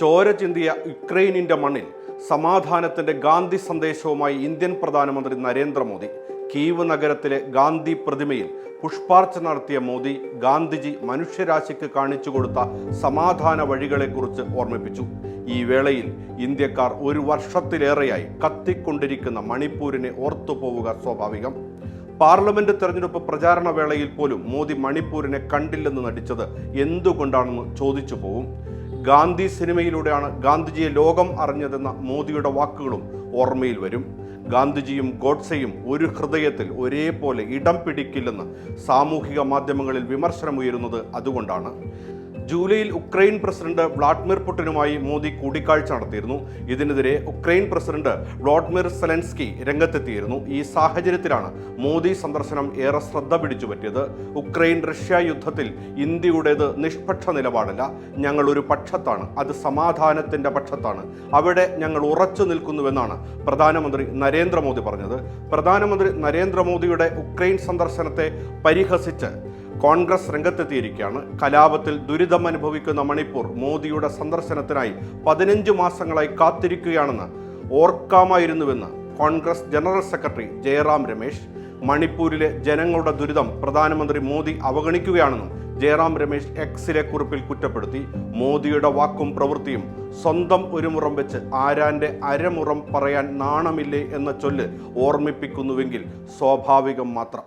ചോര ചിന്തിയ യുക്രൈനിന്റെ മണ്ണിൽ സമാധാനത്തിന്റെ ഗാന്ധി സന്ദേശവുമായി ഇന്ത്യൻ പ്രധാനമന്ത്രി നരേന്ദ്രമോദി കീവ് നഗരത്തിലെ ഗാന്ധി പ്രതിമയിൽ പുഷ്പാർച്ച നടത്തിയ മോദി ഗാന്ധിജി മനുഷ്യരാശിക്ക് കാണിച്ചു കൊടുത്ത സമാധാന വഴികളെക്കുറിച്ച് ഓർമ്മിപ്പിച്ചു. ഈ വേളയിൽ ഇന്ത്യക്കാർ ഒരു വർഷത്തിലേറെയായി കത്തിക്കൊണ്ടിരിക്കുന്ന മണിപ്പൂരിനെ ഓർത്തുപോവുക സ്വാഭാവികം. പാർലമെന്റ് തെരഞ്ഞെടുപ്പ് പ്രചാരണ വേളയിൽ പോലും മോദി മണിപ്പൂരിനെ കണ്ടില്ലെന്ന് നടിച്ചത് എന്തുകൊണ്ടാണെന്ന് ചോദിച്ചു പോകും ഗാന്ധി സിനിമയിലൂടെയാണ് ഗാന്ധിജിയെ ലോകം അറിഞ്ഞതെന്ന മോദിയുടെ വാക്കുകളും ഓർമ്മയിൽ വരും. ഗാന്ധിജിയും ഗോഡ്സെയും ഒരു ഹൃദയത്തിൽ ഒരേപോലെ ഇടം പിടിക്കില്ലെന്ന് സാമൂഹിക മാധ്യമങ്ങളിൽ വിമർശനമുയരുന്നത് അതുകൊണ്ടാണ്. ജൂലൈയിൽ ഉക്രൈൻ പ്രസിഡന്റ് വ്ളാഡിമിർ പുടിനുമായി മോദി കൂടിക്കാഴ്ച നടത്തിയിരുന്നു. ഇതിനെതിരെ ഉക്രൈൻ പ്രസിഡന്റ് വ്ളാഡിമിർ സെലൻസ്കി രംഗത്തെത്തിയിരുന്നു. ഈ സാഹചര്യത്തിലാണ് മോദി സന്ദർശനം ഏറെ ശ്രദ്ധ പിടിച്ചു പറ്റിയത് ഉക്രൈൻ റഷ്യ യുദ്ധത്തിൽ ഇന്ത്യയുടേത് നിഷ്പക്ഷ നിലപാടല്ല. ഞങ്ങൾ ഒരു പക്ഷത്താണ്. അത് സമാധാനത്തിന്റെ പക്ഷത്താണ്. അവിടെ ഞങ്ങൾ ഉറച്ചു നിൽക്കുന്നുവെന്നാണ് പ്രധാനമന്ത്രി നരേന്ദ്രമോദി പറഞ്ഞത്. പ്രധാനമന്ത്രി നരേന്ദ്രമോദിയുടെ ഉക്രൈൻ സന്ദർശനത്തെ പരിഹസിച്ച് കോൺഗ്രസ് രംഗത്തെത്തിയിരിക്കുകയാണ്. കലാപത്തിൽ ദുരിതം അനുഭവിക്കുന്ന മണിപ്പൂർ മോദിയുടെ സന്ദർശനത്തിനായി പതിനഞ്ച് മാസങ്ങളായി കാത്തിരിക്കുകയാണെന്ന് ഓർക്കാമായിരുന്നുവെന്ന് കോൺഗ്രസ് ജനറൽ സെക്രട്ടറി ജയറാം രമേശ് മണിപ്പൂരിലെ ജനങ്ങളുടെ ദുരിതം പ്രധാനമന്ത്രി മോദി അവഗണിക്കുകയാണെന്നും ജയറാം രമേശ് എക്സിലെ കുറിപ്പിൽ കുറ്റപ്പെടുത്തി. മോദിയുടെ വാക്കും പ്രവൃത്തിയും സ്വന്തം ഒരു മുറം വെച്ച് ആരാന്റെ അരമുറം പറയാൻ നാണമില്ലേ എന്ന ചൊല്ല് ഓർമ്മിപ്പിക്കുന്നുവെങ്കിൽ സ്വാഭാവികം മാത്രം.